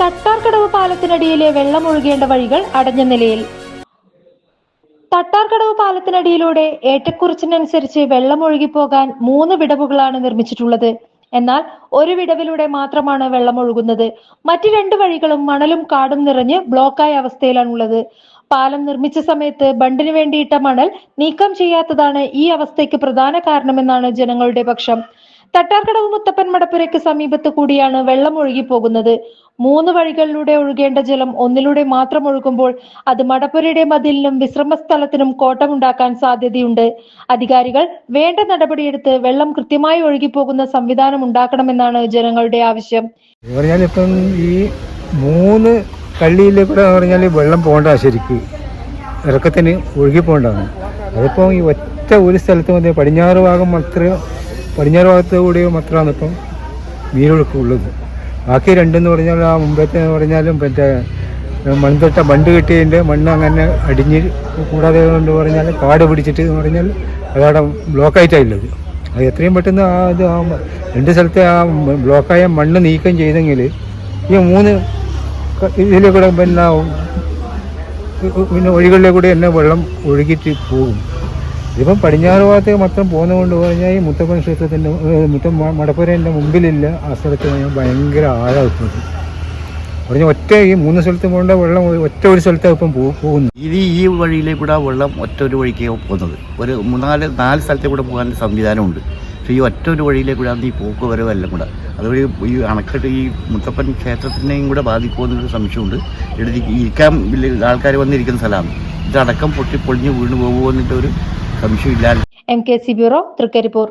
തട്ടാർക്കടവ് പാലത്തിനടിയിലെ വെള്ളം ഒഴുകേണ്ട വഴികൾ അടഞ്ഞ നിലയിൽ. തട്ടാർക്കടവ് പാലത്തിനടിയിലൂടെ ഏറ്റക്കുറിച്ചിനനുസരിച്ച് വെള്ളം ഒഴുകിപ്പോകാൻ മൂന്ന് വിടവുകളാണ് നിർമ്മിച്ചിട്ടുള്ളത്. എന്നാൽ ഒരു വിടവിലൂടെ മാത്രമാണ് വെള്ളം ഒഴുകുന്നത് മറ്റു രണ്ട് വഴികളും മണലും കാടും നിറഞ്ഞ് ബ്ലോക്കായ അവസ്ഥയിലാണുള്ളത്. പാലം നിർമ്മിച്ച സമയത്ത് ബണ്ടിന് വേണ്ടിയിട്ട മണൽ നീക്കം ചെയ്യാത്തതാണ് ഈ അവസ്ഥയ്ക്ക് പ്രധാന കാരണമെന്നാണ് ജനങ്ങളുടെ പക്ഷം. തട്ടാർക്കടവ് മുത്തപ്പൻ മടപ്പുരയ്ക്ക് സമീപത്ത് കൂടിയാണ് വെള്ളം ഒഴുകി പോകുന്നത്. മൂന്ന് വഴികളിലൂടെ ഒഴുകേണ്ട ജലം ഒന്നിലൂടെ മാത്രം ഒഴുകുമ്പോൾ അത് മടപ്പുരയുടെ മതിലിനും വിശ്രമ സ്ഥലത്തിനും കോട്ടമുണ്ടാക്കാൻ സാധ്യതയുണ്ട്. അധികാരികൾ വേണ്ട നടപടിയെടുത്ത് വെള്ളം കൃത്യമായി ഒഴുകിപ്പോകുന്ന സംവിധാനം ഉണ്ടാക്കണമെന്നാണ് ജനങ്ങളുടെ ആവശ്യം. ഈ മൂന്ന് കള്ളിയിൽ കൂടെ പറഞ്ഞാൽ വെള്ളം പോകണ്ട ശരിക്ക്. ഇറക്കത്തിന് ഒഴുകി അതിപ്പോൾ ഈ ഒറ്റ ഒരു സ്ഥലത്ത് മതി. പടിഞ്ഞാറ് ഭാഗം മാത്രം പടിഞ്ഞാറ് ഭാഗത്ത് കൂടി മാത്രമാണ് ഇപ്പം നീരൊഴുക്ക് ഉള്ളത്. ബാക്കി രണ്ടെന്ന് പറഞ്ഞാൽ ആ മുമ്പത്തെ എന്ന് പറഞ്ഞാലും മറ്റേ മൺതൊട്ട ബണ്ട് കിട്ടിയതിന്റെ മണ്ണ് അങ്ങനെ അടിഞ്ഞ് കൂടാതെ കൊണ്ട് പറഞ്ഞാൽ കാട് പിടിച്ചിട്ട് എന്ന് പറഞ്ഞാൽ അതവിടെ ബ്ലോക്കായിട്ടാണ് ഉള്ളത് അത് എത്രയും പെട്ടെന്ന് ആ ഇത് ആ രണ്ട് സ്ഥലത്തെ ആ ബ്ലോക്കായ മണ്ണ് നീക്കം ചെയ്തെങ്കിൽ ഈ മൂന്ന് ഇതിലെ കൂടെ പിന്നെ പിന്നെ വഴികളിലെ കൂടെ തന്നെ വെള്ളം ഒഴുകിയിട്ട് പോകും. ഇതിപ്പം പടിഞ്ഞാറ് ഭാഗത്തേക്ക് മാത്രം പോകുന്നതുകൊണ്ട് പറഞ്ഞാൽ ഈ മുത്തപ്പൻ ക്ഷേത്രത്തിന്റെ മുത്തം മടപ്പുരേന്റെ മുമ്പിലില്ല ആ സ്ഥലത്ത് ഭയങ്കര ആഴാക്കുന്നത് പറഞ്ഞ ഒറ്റ ഈ മൂന്ന് സ്ഥലത്ത് പോകേണ്ട വെള്ളം ഒറ്റ ഒരു സ്ഥലത്താണ് ഇപ്പം പോകുന്നു ഇത് ഈ വഴിയിലെ കൂടെ വെള്ളം ഒറ്റ ഒരു വഴിക്ക് പോകുന്നത്. ഒരു മൂന്നാൽ നാല് സ്ഥലത്തെ കൂടെ പോകാൻ സംവിധാനമുണ്ട്. പക്ഷേ ഈ ഒറ്റ ഒരു വഴിയിലെ കൂടെ ഈ പോക്ക് വരവ് എല്ലാം കൂടെ. അതുവഴി ഈ അണക്കെട്ട് ഈ മുത്തപ്പൻ ക്ഷേത്രത്തിനെയും കൂടെ ബാധിക്കുമെന്നൊരു സംശയമുണ്ട്. എടുത്ത് ഇരിക്കാൻ ആൾക്കാർ വന്നിരിക്കുന്ന സ്ഥലമാണ്. ഇതടക്കം പൊട്ടി പൊളിഞ്ഞ് വീണ് പോകുമോ എന്നിട്ടൊരു സംശയമില്ലാതെ M K C bureau Thrikaripur